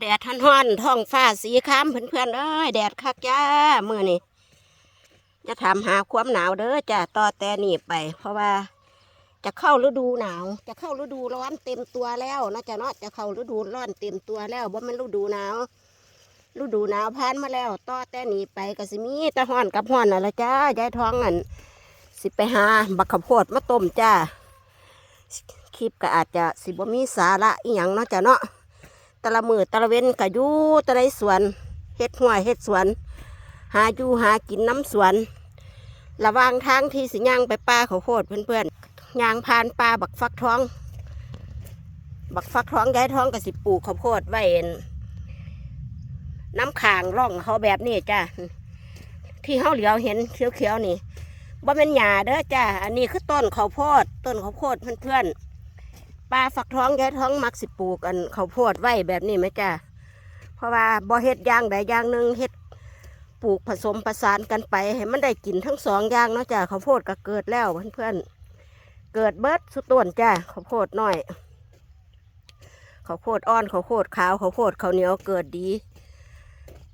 แดดทันห้อนท้องฟ้าสีค้ำเพื่อนๆเอ้ยแดดคักจ้ามือนี่จะถามหาความหนาวเด้อจ้าต่อแต่นี่ไป เพราะว่าจะเข้าฤดูหนาว จะเข้าฤดูร้อนเต็มตัวแล้วนะจ๊ะเนาะจะเข้าฤดูร้อนเต็มตัวแล้วว่ามันฤดูหนาวฤดูหนาวผ่านมาแล้วต่อแต่นี้ไปก็สิมีแตะห้อนกับห้อนน่ะละจ้ายายท้องอันสิไปหาบักข้าวโพดมาต้มจ้าคลิปก็อาจจะสิบ่มีสาระอีหยังเนาะจ้ะเนาะ ตะละมือตะละเว้นก็อยู่ตะไรสวนเฮ็ดหัวเฮ็ดสวน หาอยู่หากินน้ำสวน ระวางทางที่สิย่างไปป่าเขาโคดเพื่อนๆย่างผ่านป่าบักฟักท้อง บักฟักท้องย้ายท้องกับสิปลูกข้าวโพดไว้เองน้ำขางร่องเขาแบบนี้จ้ะที่เขาเหลียวเห็นเขียวๆนี่บ่เป็นหญ้าเด้อจ้ะอันนี้คือต้นข้าวโพดต้นข้าวโพดเพื่อนๆ ปลาฝักท้องยายท้องมักสิปลูกอันเขาโพดไว้แบบนี้ไหมจ้าเพราะว่าบ่เฮ็ดย่างใดอย่างหนึ่งเฮ็ดปลูกผสมประสานกันไปให้มันได้กินทั้งสองอย่างเนาะจ้าข้าโพดก็เกิดแล้วเพื่อนๆเกิดเบิดสุดต้นจ้าข้าโพดน้อยเขาโพดอ่อนเขาโพดขาวเขาโพดเขาเหนียวเกิดดี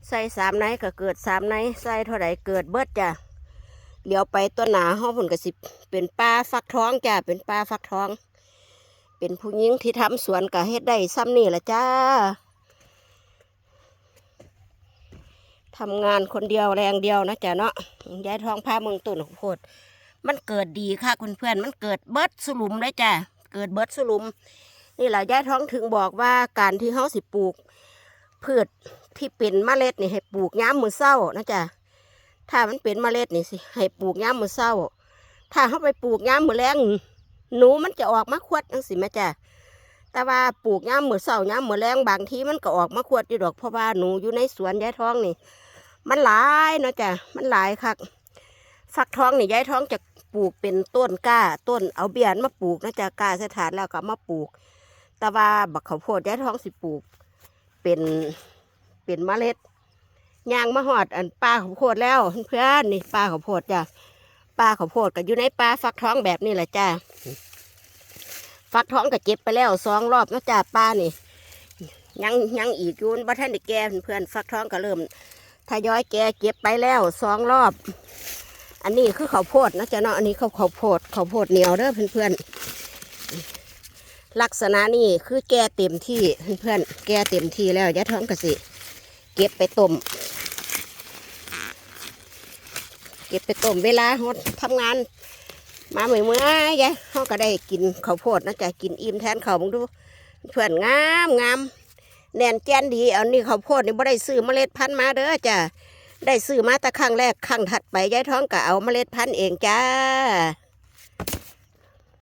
ใส่สามไนก็เกิดสามไนใส่เท่าไหร่เกิดเบิดจ้าเหลียวไปต้นหนาห้องผลกระสิบเป็นปลาฟักท้องจ้าเป็นปลาฟักท้อง เป็นผู้หญิงที่ทำสวนก็เฮ็ดได้ซ้ำนี่ละจ้าทำงานคนเดียวแรงเดียวนะจ๊ะเนาะยายทองพาเมืองต้นข้าวโพดมันเกิดดีค่ะคุณเพื่อนมันเกิดเบิดสลุมเลยจ้ะเกิดเบิดสลุม นี่แหละยายท้องถึงบอกว่าการที่เขาสิปลูกพืชที่เป็นเมล็ดนี่ให้ปลูกย้ำมือเศร้านะจ๊ะถ้ามันเป็นเมล็ดนี่สิให้ปลูกย้ำมือเศร้า ถ้าเขาไปปลูกย้ำมือแรง หนูมันจะออกมาขวดจังสิแม่จ้ะแต่ว่าปลูกย่ามมือเสาย่ามมือแรงบางทีมันก็ออกมาขวดอยู่ดอกเพราะว่าหนูอยู่ในสวนยายท้องนี่ มันหลายเนาะจ้ะมันหลายคักฟักทองนี่ยายท้องจะปลูกเป็นต้นกล้า ต้นเอาเบียนมาปลูกนะจ้ะกล้าสถานแล้วก็มาปลูก แต่ว่าบักข้าวโพดยายท้องสิปลูก เป็นเป็นเมล็ดยางมาหอดอันปลาข้าวโพดแล้วเพื่อนนี่ปลาข้าวโพดจ้ะปลาข้าวโพดก็อยู่ในปลาฟักทองแบบนี้แหละจ้ะ ฟักท้องก็เจ็บไปแล้วสองรอบนาะจ้าป้านี่ ยังยังอีกยูนบ่ท่านได้แก่เพื่อนฟักท้องก็เริ่มทยอยแก่เก็บไปแล้วสองรอบ อันนี้คือข้าวโพดนะจ๊ะเนาะอันนี้ข้าวข้าวโพดข้าวโพดเหนียวเด้อเพื่อนๆลักษณะนี่คือแก่เต็มที่เพื่อนๆแก่เต็มที่แล้วยะท้องกะสิเก็บไปต้มเก็บไปต้มเวลาฮดทำงาน มาเมื่อยเมื่อยยายเขาก็ได้กินข้าวโพดนะจ๊ะกินอิ่มแทนเขามึงดูเพื่อนงามงามแน่นแจนดีเอานี่ข้าวโพดนี่บ่ได้ซื้อเมล็ดพันธุ์มาเด้อจ้ะได้ซื้อมาแต่ครั้งแรกครั้งถัดไปยายท้องก็เอาเมล็ดพันธุ์เองจ้า